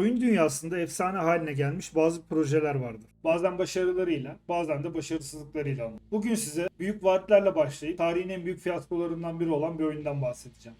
Oyun dünyasında efsane haline gelmiş bazı projeler vardır. Bazen başarılarıyla, bazen de başarısızlıklarıyla. Bugün size büyük vaatlerle başlayıp tarihin en büyük fiyaskolarından biri olan bir oyundan bahsedeceğim.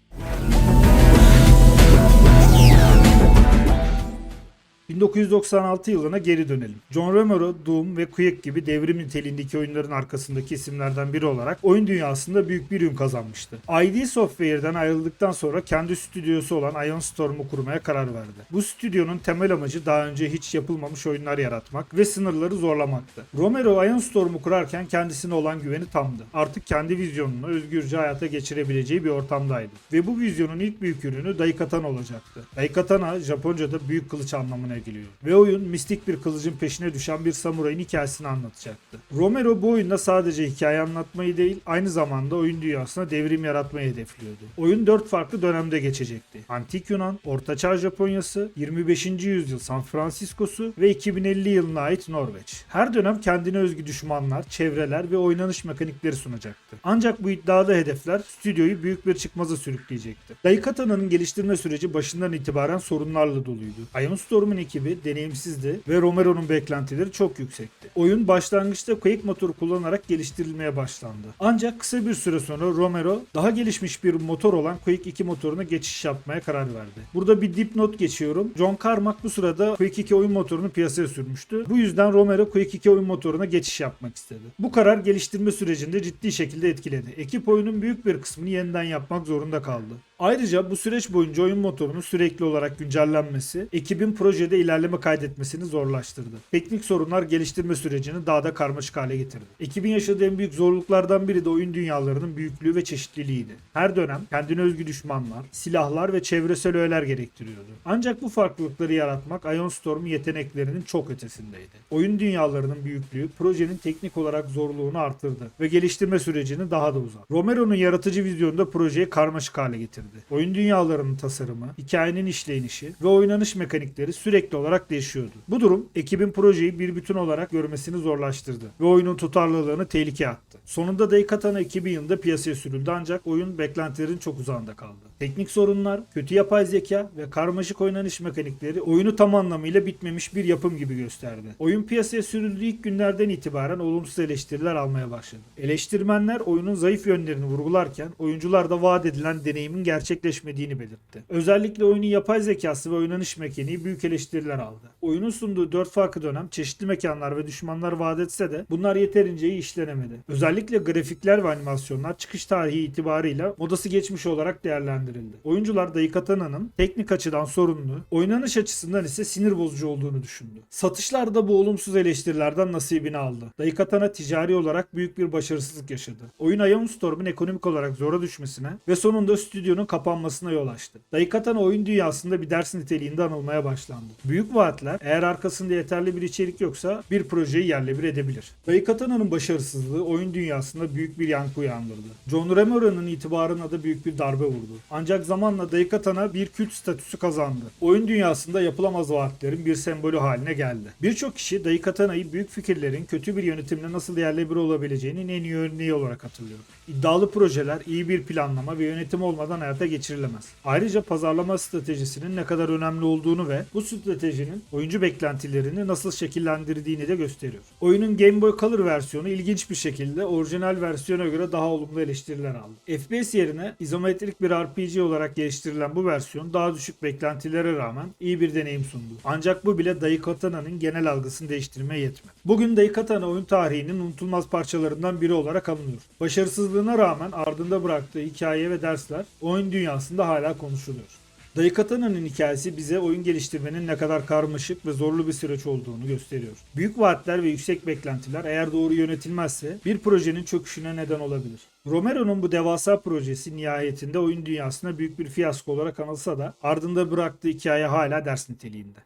1996 yılına geri dönelim. John Romero, Doom ve Quake gibi devrim niteliğindeki oyunların arkasındaki isimlerden biri olarak oyun dünyasında büyük bir ün kazanmıştı. ID Software'den ayrıldıktan sonra kendi stüdyosu olan Ion Storm'u kurmaya karar verdi. Bu stüdyonun temel amacı daha önce hiç yapılmamış oyunlar yaratmak ve sınırları zorlamaktı. Romero Ion Storm'u kurarken kendisine olan güveni tamdı. Artık kendi vizyonunu özgürce hayata geçirebileceği bir ortamdaydı. Ve bu vizyonun ilk büyük ürünü Daikatana olacaktı. Daikatana Japonca'da büyük kılıç anlamına geliyor. Ve oyun mistik bir kılıcın peşine düşen bir samurayın hikayesini anlatacaktı. Romero bu oyunda sadece hikaye anlatmayı değil, aynı zamanda oyun dünyasına devrim yaratmayı hedefliyordu. Oyun 4 farklı dönemde geçecekti. Antik Yunan, Ortaçağ Japonyası, 25. yüzyıl San Francisco'su ve 2050 yılına ait Norveç. Her dönem kendine özgü düşmanlar, çevreler ve oynanış mekanikleri sunacaktı. Ancak bu iddialı hedefler stüdyoyu büyük bir çıkmaza sürükleyecekti. Daikatana'nın geliştirme süreci başından itibaren sorunlarla doluydu. Ion Storm'un ekibi deneyimsizdi ve Romero'nun beklentileri çok yüksekti. Oyun başlangıçta Quake motoru kullanarak geliştirilmeye başlandı. Ancak kısa bir süre sonra Romero daha gelişmiş bir motor olan Quake 2 motoruna geçiş yapmaya karar verdi. Burada bir dipnot geçiyorum. John Carmack bu sırada Quake 2 oyun motorunu piyasaya sürmüştü. Bu yüzden Romero Quake 2 oyun motoruna geçiş yapmak istedi. Bu karar geliştirme sürecinde ciddi şekilde etkiledi. Ekip oyunun büyük bir kısmını yeniden yapmak zorunda kaldı. Ayrıca bu süreç boyunca oyun motorunun sürekli olarak güncellenmesi, ekibin projede ilerleme kaydetmesini zorlaştırdı. Teknik sorunlar geliştirme sürecini daha da karmaşık hale getirdi. Ekibin yaşadığı en büyük zorluklardan biri de oyun dünyalarının büyüklüğü ve çeşitliliğiydi. Her dönem kendine özgü düşmanlar, silahlar ve çevresel öğeler gerektiriyordu. Ancak bu farklılıkları yaratmak Ion Storm'un yeteneklerinin çok ötesindeydi. Oyun dünyalarının büyüklüğü projenin teknik olarak zorluğunu arttırdı ve geliştirme sürecini daha da uzattı. Romero'nun yaratıcı vizyonunda projeyi karmaşık hale getirdi. Oyun dünyalarının tasarımı, hikayenin işleyişi ve oynanış mekanikleri sürekli olarak değişiyordu. Bu durum ekibin projeyi bir bütün olarak görmesini zorlaştırdı ve oyunun tutarlılığını tehlikeye attı. Sonunda Daikatana 2000 yılında piyasaya sürüldü ancak oyun beklentilerin çok uzağında kaldı. Teknik sorunlar, kötü yapay zeka ve karmaşık oynanış mekanikleri oyunu tam anlamıyla bitmemiş bir yapım gibi gösterdi. Oyun piyasaya sürüldüğü ilk günlerden itibaren olumsuz eleştiriler almaya başladı. Eleştirmenler oyunun zayıf yönlerini vurgularken oyuncular da vaat edilen deneyimin gerçekleşmediğini belirtti. Özellikle oyunun yapay zekası ve oynanış mekaniği büyük eleştiriler aldı. Oyunun sunduğu 4 farklı dönem çeşitli mekanlar ve düşmanlar vaat etse de bunlar yeterince iyi işlenemedi. Özellikle grafikler ve animasyonlar çıkış tarihi itibarıyla modası geçmiş olarak değerlendirildi. Oyuncular Daikatana'nın teknik açıdan sorunlu, oynanış açısından ise sinir bozucu olduğunu düşündü. Satışlar da bu olumsuz eleştirilerden nasibini aldı. Daikatana ticari olarak büyük bir başarısızlık yaşadı. Oyun Ion Storm'un ekonomik olarak zora düşmesine ve sonunda stüdyonun kapanmasına yol açtı. Daikatana oyun dünyasında bir ders niteliğinde anılmaya başlandı. Büyük vaatler eğer arkasında yeterli bir içerik yoksa bir projeyi yerle bir edebilir. Daikatana'nın başarısızlığı oyun dünyasında büyük bir yankı uyandırdı. John Romero'nun itibarına da büyük bir darbe vurdu. Ancak zamanla Daikatana bir kült statüsü kazandı. Oyun dünyasında yapılamaz vaatlerin bir sembolü haline geldi. Birçok kişi Daikatana'yı büyük fikirlerin kötü bir yönetimle nasıl yerle bir olabileceğinin en iyi örneği olarak hatırlıyor. İddialı projeler iyi bir planlama ve yönetim olmadan hayata geçirilemez. Ayrıca pazarlama stratejisinin ne kadar önemli olduğunu ve bu stratejinin oyuncu beklentilerini nasıl şekillendirdiğini de gösteriyor. Oyunun Game Boy Color versiyonu ilginç bir şekilde orijinal versiyona göre daha olumlu eleştiriler aldı. FPS yerine izometrik bir RPG olarak geliştirilen bu versiyon daha düşük beklentilere rağmen iyi bir deneyim sundu. Ancak bu bile Daikatana'nın genel algısını değiştirmeye yetmedi. Bugün Daikatana oyun tarihinin unutulmaz parçalarından biri olarak alınıyor. Başarısızlığına rağmen ardında bıraktığı hikaye ve dersler oyun dünyasında hala konuşuluyor. Daikatana'nın hikayesi bize oyun geliştirmenin ne kadar karmaşık ve zorlu bir süreç olduğunu gösteriyor. Büyük vaatler ve yüksek beklentiler eğer doğru yönetilmezse bir projenin çöküşüne neden olabilir. Romero'nun bu devasa projesi nihayetinde oyun dünyasına büyük bir fiyasko olarak anılsa da ardında bıraktığı hikaye hala ders niteliğinde.